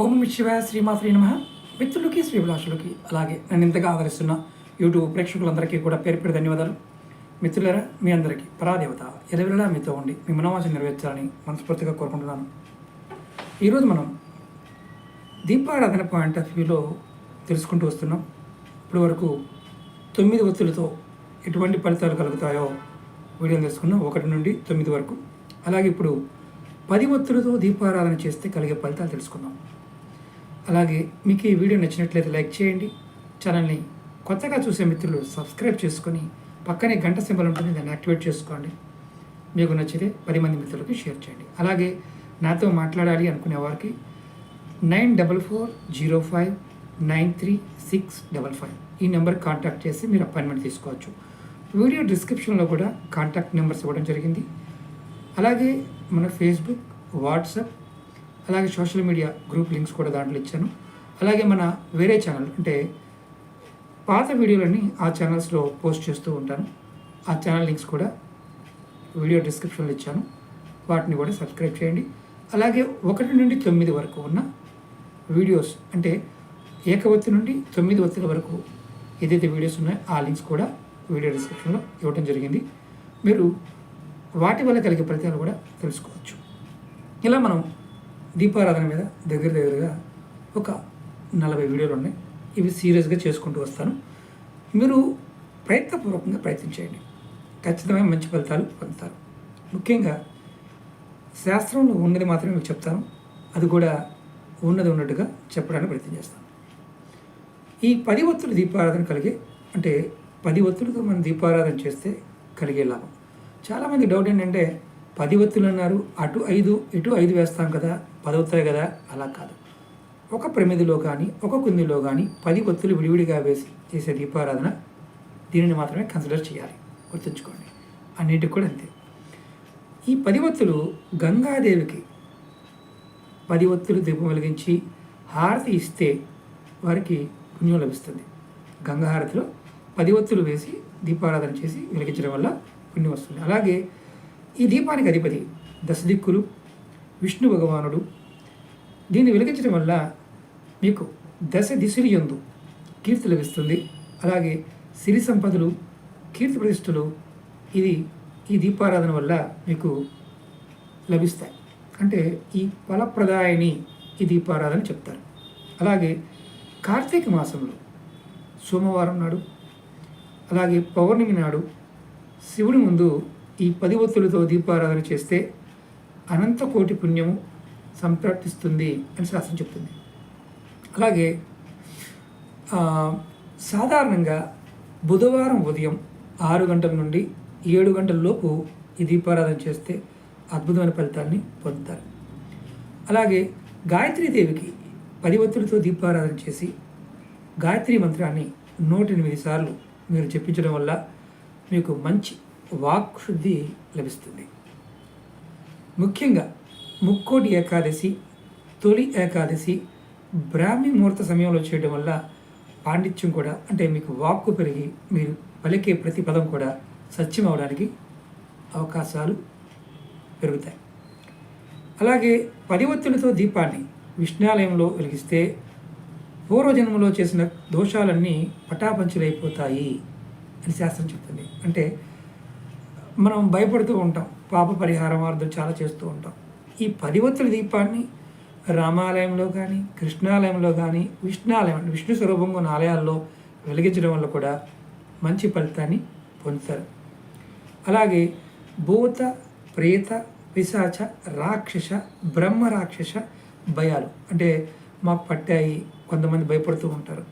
ఓం శివాయ శ్రీమాత్రి నమ. మిత్రులకి శ్రీభిలాషులకి అలాగే నన్ను ఇంతగా ఆదరిస్తున్న యూట్యూబ్ ప్రేక్షకులందరికీ కూడా పేరు పేరు ధన్యవాదాలు. మిత్రులరా మీ అందరికీ పరాదేవత ఎదవిలా మీతో ఉండి మీ మనోవాసం నెరవేర్చాలని మనస్ఫూర్తిగా కోరుకుంటున్నాను. ఈరోజు మనం దీపారాధన పాయింట్ ఆఫ్ వ్యూలో తెలుసుకుంటూ వస్తున్నాం. ఇప్పటి వరకు తొమ్మిది ఒత్తులతో ఎటువంటి ఫలితాలు కలుగుతాయో వీడియో తెలుసుకున్నాం. ఒకటి నుండి తొమ్మిది వరకు. అలాగే ఇప్పుడు పది ఒత్తులతో దీపారాధన చేస్తే కలిగే ఫలితాలు తెలుసుకుందాం. అలాగే మీకు ఈ వీడియో నచ్చినట్లయితే లైక్ చేయండి. ఛానల్ని కొత్తగా చూసే మిత్రులు సబ్స్క్రైబ్ చేసుకొని పక్కనే గంట సింబల్ ఉంటుంది దాన్ని యాక్టివేట్ చేసుకోండి. మీకు నచ్చితే పది మంది మిత్రులకి షేర్ చేయండి. అలాగే నాతో మాట్లాడాలి అనుకునే వారికి nine double four zero five nine three six double five ఈ నెంబర్ కాంటాక్ట్ చేసి మీరు అపాయింట్మెంట్ తీసుకోవచ్చు. వీడియో డిస్క్రిప్షన్లో కూడా కాంటాక్ట్ నెంబర్స్ ఇవ్వడం జరిగింది. అలాగే మన ఫేస్బుక్ వాట్సాప్ అలాగే సోషల్ మీడియా గ్రూప్ లింక్స్ కూడా దాంట్లో ఇచ్చాను. అలాగే మన వేరే ఛానల్ అంటే పాత వీడియోలన్నీ ఆ ఛానల్స్లో పోస్ట్ చేస్తూ ఉంటాను. ఆ ఛానల్ లింక్స్ కూడా వీడియో డిస్క్రిప్షన్లో ఇచ్చాను. వాటిని కూడా సబ్స్క్రైబ్ చేయండి. అలాగే ఒకటి నుండి తొమ్మిది వరకు ఉన్న వీడియోస్ అంటే ఏకవత్తి నుండి తొమ్మిది వత్తుల వరకు ఏదైతే వీడియోస్ ఉన్నాయో ఆ లింక్స్ కూడా వీడియో డిస్క్రిప్షన్లో ఇవ్వడం జరిగింది. మీరు వాటి వల్ల కలిగే ఫలితాలు కూడా తెలుసుకోవచ్చు. ఇలా మనం దీపారాధన మీద దగ్గర దగ్గరగా ఒక నలభై వీడియోలు ఉన్నాయి. ఇవి సీరియస్గా చేసుకుంటూ వస్తాను. మీరు ప్రయత్నపూర్వకంగా ప్రయత్నించేయండి. ఖచ్చితమైన మంచి ఫలితాలు పొందుతారు. ముఖ్యంగా శాస్త్రంలో ఉన్నది మాత్రమే మీకు చెప్తాను. అది కూడా ఉన్నది ఉన్నట్టుగా చెప్పడానికి ప్రయత్నం చేస్తాను. ఈ పది ఒత్తులు దీపారాధన కలిగే అంటే పది ఒత్తులతో మనం దీపారాధన చేస్తే కలిగే లాభం. చాలామంది డౌట్ ఏంటంటే పది ఒత్తులు అన్నారు అటు ఐదు ఇటు ఐదు వేస్తాం కదా పదవుతాయి కదా? అలా కాదు. ఒక ప్రమిదిలో కానీ ఒక కుందిలో కానీ పది ఒత్తులు విడివిడిగా వేసి చేసే దీపారాధన దీనిని మాత్రమే కన్సిడర్ చేయాలి. గుర్తుంచుకోండి. అన్నిటికి కూడా అంతే. ఈ పది ఒత్తులు గంగాదేవికి పది ఒత్తులు దీపం వెలిగించి హారతి ఇస్తే వారికి పుణ్యం లభిస్తుంది. గంగాహారతిలో పది ఒత్తులు వేసి దీపారాధన చేసి వెలిగించడం వల్ల పుణ్యం వస్తుంది. అలాగే ఈ దీపానికి అధిపతి దశదిక్కులు విష్ణు భగవానుడు దీన్ని వెలిగించడం వల్ల మీకు దశ దిశలు ఎందు కీర్తి లభిస్తుంది. అలాగే సిరి సంపదలు కీర్తి ప్రతిష్టలు ఇది ఈ దీపారాధన వల్ల మీకు లభిస్తాయి. అంటే ఈ ఫలప్రదాయని ఈ దీపారాధన చెప్తారు. అలాగే కార్తీక మాసంలో సోమవారం నాడు అలాగే పౌర్ణమి నాడు శివుడి ముందు ఈ పది ఒత్తులతో దీపారాధన చేస్తే అనంత కోటి పుణ్యము సంప్రాప్తిస్తుంది అని శాస్త్రం చెప్తుంది. అలాగే సాధారణంగా బుధవారం ఉదయం ఆరు గంటల నుండి ఏడు గంటల లోపు ఈ దీపారాధన చేస్తే అద్భుతమైన ఫలితాన్ని పొందుతారు. అలాగే గాయత్రీదేవికి పది ఒత్తులతో దీపారాధన చేసి గాయత్రి మంత్రాన్ని నూట ఎనిమిది సార్లు మీరు చెప్పించడం వల్ల మీకు మంచి వాక్ శుద్ధి లభిస్తుంది. ముఖ్యంగా ముక్కోటి ఏకాదశి తొలి ఏకాదశి బ్రాహ్మీ ముహూర్త సమయంలో చేయడం వల్ల పాండిత్యం కూడా అంటే మీకు వాక్కు పెరిగి మీరు పలికే ప్రతి పదం కూడా సత్యం అవడానికి అవకాశాలు పెరుగుతాయి. అలాగే పది దీపాన్ని విష్ణాలయంలో వెలిగిస్తే పూర్వజన్మలో చేసిన దోషాలన్నీ పటాపంచులైపోతాయి అని శాస్త్రం చెప్తుంది. అంటే మనం భయపడుతూ ఉంటాం. పాప పరిహారం అర్థం చాలా చేస్తూ ఉంటాం. ఈ పదివత్తుల దీపాన్ని రామాలయంలో కానీ కృష్ణాలయంలో కానీ విష్ణాలయం విష్ణు స్వరూపంగా ఉన్న ఆలయాల్లో వెలిగించడం వల్ల కూడా మంచి ఫలితాన్ని పొందుతారు. అలాగే భూత ప్రేత పిశాచ రాక్షస బ్రహ్మ రాక్షస భయాలు అంటే మాకు పట్టాయి కొంతమంది భయపడుతూ ఉంటారు.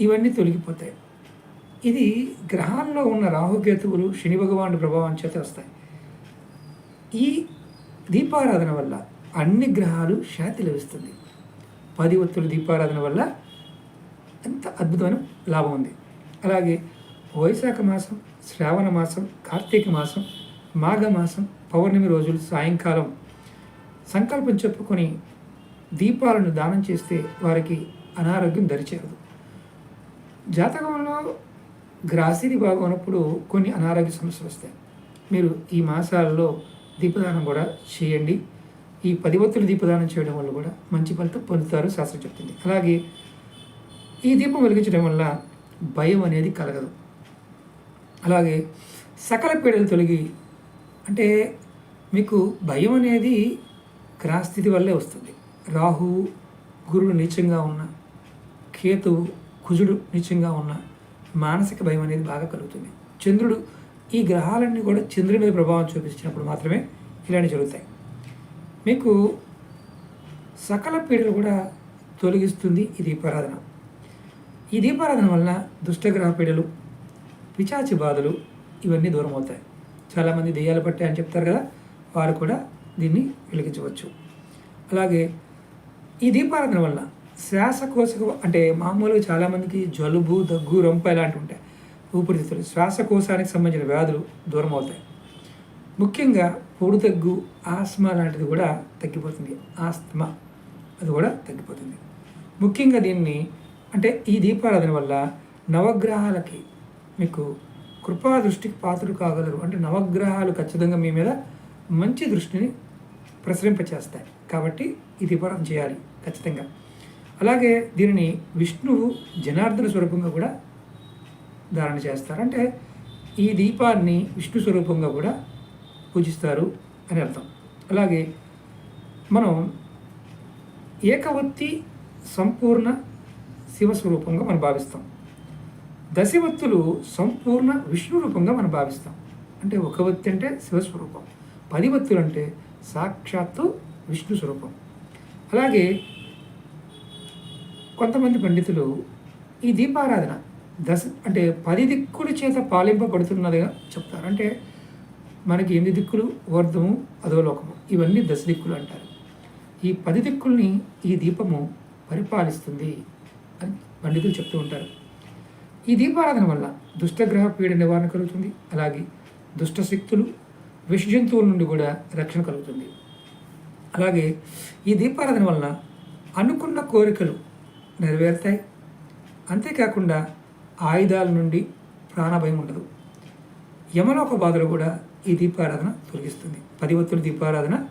ఇవన్నీ తొలగిపోతాయి. ఇది గ్రహాల్లో ఉన్న రాహుకేతువులు శని భగవానుడి ప్రభావం చేత వస్తాయి. ఈ దీపారాధన వల్ల అన్ని గ్రహాలు శాంతి లభిస్తుంది. పది ఒత్తుల దీపారాధన వల్ల ఎంత అద్భుతమైన లాభం ఉంది. అలాగే వైశాఖ మాసం శ్రావణ మాసం కార్తీక మాసం మాఘ మాసం పౌర్ణమి రోజులు సాయంకాలం సంకల్పం చెప్పుకొని దీపాలను దానం చేస్తే వారికి అనారోగ్యం దరిచేరదు. జాతకంలో గ్రాసిరి బాగున్నప్పుడు కొన్ని అనారోగ్య సమస్యలు వస్తాయి. మీరు ఈ మాసాలలో దీపదానం కూడా చేయండి. ఈ పది ఒత్తులు దీపదానం చేయడం వల్ల కూడా మంచి ఫలితం పొందుతారు శాస్త్రం చెప్తుంది. అలాగే ఈ దీపం వెలిగించడం వల్ల భయం అనేది కలగదు. అలాగే సకల పీడలు తొలగి అంటే మీకు భయం అనేది గ్రహస్థితి వల్లే వస్తుంది. రాహు గురుడు నీచంగా ఉన్న కేతువు కుజుడు నీచంగా ఉన్న మానసిక భయం అనేది బాగా కలుగుతుంది. చంద్రుడు ఈ గ్రహాలన్నీ కూడా చంద్రుడి మీద ప్రభావం చూపించినప్పుడు మాత్రమే ఇలాంటివి జరుగుతాయి. మీకు సకల పీడలు కూడా తొలగిస్తుంది ఈ దీపారాధన. ఈ దీపారాధన వలన దుష్టగ్రహ పీడలు పిచాచి బాధలు ఇవన్నీ దూరం అవుతాయి చాలామంది దెయ్యాలు పట్టాయి అని చెప్తారు కదా వారు కూడా దీన్ని వెలిగించవచ్చు. అలాగే ఈ దీపారాధన వల్ల శ్వాసకోశ అంటే మామూలుగా చాలామందికి జలుబు దగ్గు రొంప ఇలాంటివి ఉంటాయి. ఊపిరితిత్తులు. శ్వాసకోశానికి సంబంధించిన వ్యాధులు దూరం అవుతాయి ముఖ్యంగా పొడు దగ్గు ఆస్మా లాంటిది కూడా తగ్గిపోతుంది. ఆస్తమా అది కూడా తగ్గిపోతుంది. ముఖ్యంగా దీన్ని అంటే ఈ దీపారాధన వల్ల నవగ్రహాలకి మీకు కృపా దృష్టికి పాత్రలు కాగలరు. అంటే నవగ్రహాలు ఖచ్చితంగా మీ మీద మంచి దృష్టిని ప్రసరింపచేస్తాయి. కాబట్టి ఈ దీపారాధన చేయాలి ఖచ్చితంగా. అలాగే దీనిని విష్ణువు జనార్దన స్వరూపంగా కూడా ధారణ చేస్తారు. అంటే ఈ దీపాన్ని విష్ణు స్వరూపంగా కూడా పూజిస్తారు అని అర్థం. అలాగే మనం ఏకవత్తి సంపూర్ణ శివస్వరూపంగా మనం భావిస్తాం. దశవత్తులు సంపూర్ణ విష్ణు రూపంగా మనం భావిస్తాం. అంటే ఒక వత్తి అంటే శివస్వరూపం పది వత్తులు అంటే సాక్షాత్తు విష్ణు స్వరూపం. అలాగే కొంతమంది పండితులు ఈ దీపారాధన దశ అంటే పది దిక్కుల చేత పాలింపబడుతున్నదిగా చెప్తారు. అంటే మనకి ఎనిమిది దిక్కులు వర్ధము అధోలోకము ఇవన్నీ దశ దిక్కులు అంటారు. ఈ పది దిక్కుల్ని ఈ దీపము పరిపాలిస్తుంది అని పండితులు చెప్తూ ఉంటారు. ఈ దీపారాధన వల్ల దుష్టగ్రహ పీడ నివారణ కలుగుతుంది. అలాగే దుష్ట శక్తులు విష జంతువుల నుండి కూడా రక్షణ కలుగుతుంది. అలాగే ఈ దీపారాధన వలన అనుకున్న కోరికలు నెరవేరుతాయి. అంతేకాకుండా ఆయుధాల నుండి ప్రాణభయం ఉండదు. యమలోక బాధలు కూడా ఈ దీపారాధన తొలగిస్తుంది. పదివత్తుల దీపారాధన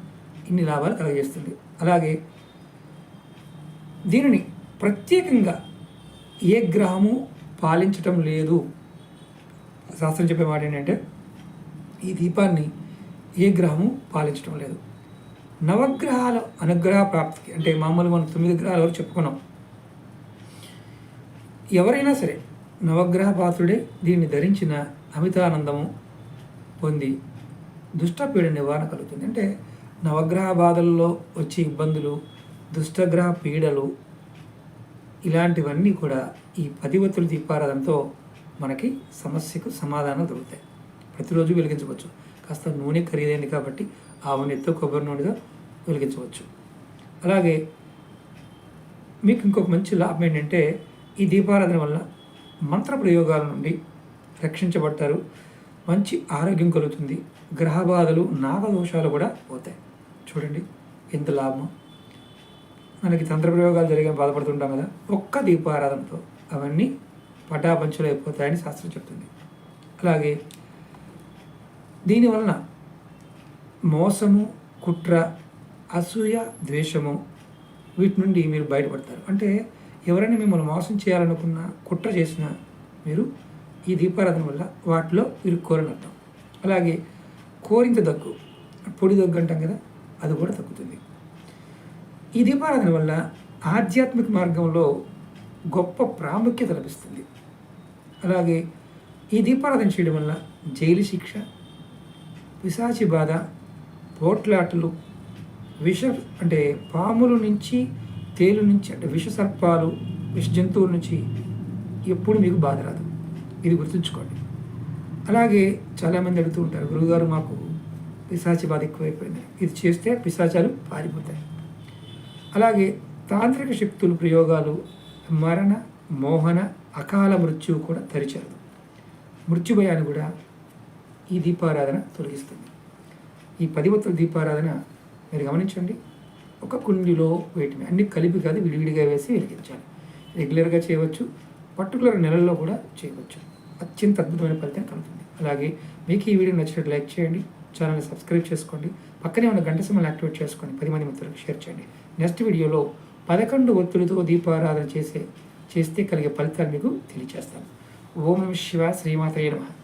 ఇన్ని లాభాలు కలగజేస్తుంది. అలాగే దీనిని ప్రత్యేకంగా ఏ గ్రహము పాలించటం లేదు. శాస్త్రం చెప్పే మాట ఏంటంటే ఈ దీపాన్ని ఏ గ్రహము పాలించడం లేదు. నవగ్రహాల అనుగ్రహ ప్రాప్తికి అంటే మామూలు మనం తొమ్మిది గ్రహాల వరకు చెప్పుకున్నాం. ఎవరైనా సరే నవగ్రహ పాత్రుడే దీన్ని ధరించిన అమితానందము పొంది దుష్టపీడ నివారణ కలుగుతుంది. అంటే నవగ్రహ బాధల్లో వచ్చే ఇబ్బందులు దుష్టగ్రహ పీడలు ఇలాంటివన్నీ కూడా ఈ పదివత్తుల దీపారాధనతో మనకి సమస్యకు సమాధానం దొరుకుతాయి. ప్రతిరోజు వెలిగించవచ్చు. కాస్త నూనె ఖరీదైంది కాబట్టి ఆవు నెత్తో కొబ్బరి నూనెగా వెలిగించవచ్చు. అలాగే మీకు ఇంకొక మంచి లాభం ఏంటంటే ఈ దీపారాధన వల్ల మంత్ర ప్రయోగాల నుండి రక్షించబడతారు. మంచి ఆరోగ్యం కలుగుతుంది. గ్రహ బాధలు నాగదోషాలు కూడా పోతాయి. చూడండి ఎంత లాభం. మనకి తంత్ర ప్రయోగాలు జరిగే బాధపడుతుంటాం కదా. ఒక్క దీపారాధనతో అవన్నీ పటాపంచులు అయిపోతాయని శాస్త్రం చెప్తుంది. అలాగే దీనివలన మోసము కుట్ర అసూయ ద్వేషము వీటి నుండి మీరు బయటపడతారు. అంటే ఎవరైనా మిమ్మల్ని మోసం చేయాలనుకున్నా కుట్ర చేసినా మీరు ఈ దీపారాధన వల్ల వాటిలో ఇరుక్కోరని అర్థం. అలాగే కోరింత దగ్గు పొడి దగ్గు అంటాం కదా అది కూడా తగ్గుతుంది. ఈ దీపారాధన వల్ల ఆధ్యాత్మిక మార్గంలో గొప్ప ప్రాముఖ్యత లభిస్తుంది. అలాగే ఈ దీపారాధన చేయడం వల్ల జైలు శిక్ష పిశాచి బాధ పోట్లాటలు విష అంటే పాముల నుంచి తేలు నుంచి అంటే విష సర్పాలు విష జంతువుల నుంచి ఎప్పుడు మీకు బాధ రాదు. ఇది గుర్తుంచుకోండి. అలాగే చాలామంది అడుగుతూ ఉంటారు గురువుగారు మాకు పిశాచి బాధ ఎక్కువైపోయింది. ఇది చేస్తే పిశాచాలు పారిపోతాయి. అలాగే తాంత్రిక శక్తులు ప్రయోగాలు మరణ మోహన అకాల మృత్యువు కూడా తరిచారు. మృత్యుభయాన్ని కూడా ఈ దీపారాధన తొలగిస్తుంది. ఈ పదివత్తుల దీపారాధన మీరు గమనించండి. ఒక కుండిలో వేటిని అన్ని కలిపి కాదు విడివిడిగా వేసి వెలిగించాలి. రెగ్యులర్గా చేయవచ్చు. పర్టికులర్ నెలల్లో కూడా చేయవచ్చు. అత్యంత అద్భుతమైన ఫలితం కలుగుతుంది. అలాగే మీకు ఈ వీడియో నచ్చినట్టు లైక్ చేయండి. ఛానల్ని సబ్స్క్రైబ్ చేసుకోండి. పక్కనే ఉన్న గంట సమయం యాక్టివేట్ చేసుకోండి పది మంది మిత్రులకు షేర్ చేయండి. నెక్స్ట్ వీడియోలో పదకొండు ఒత్తులతో దీపారాధన చేసే చేస్తే కలిగే ఫలితాలు మీకు తెలియజేస్తాను ఓం నమ శివ శ్రీమాతయ్య నమః.